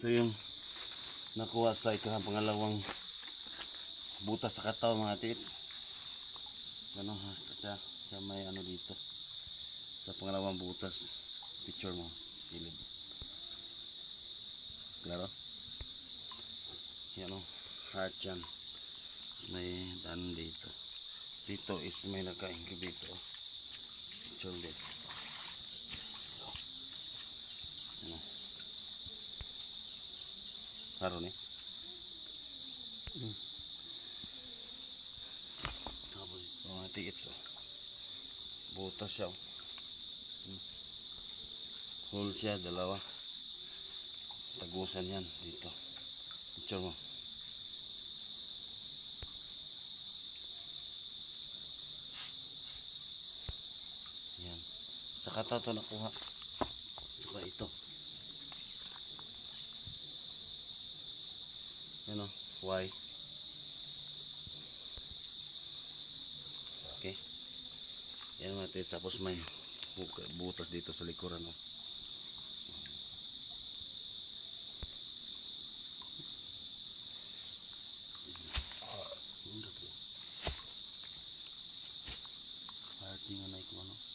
Ito yung nakuha sa ikang pangalawang butas sa kataw mga tits. Ano ha? Sa, sa may ano dito. Sa pangalawang butas. Picture mo. Gilid. Klaro? Yan o. Heart yan. May daan dito. Dito is may naka-incubate o. Picture ulit. Ano? Karon eh. Tapos tiits oh. Butas siya oh. Hmm. Siya, dalawa. Tagusan yan dito. Picture mo. Yan. Sa kata to nakuha. Saka ito. Ano? Y. Okay. Yan natin. Tapos may butas dito sa likuran. Oh. No? Parting na ikaw, no?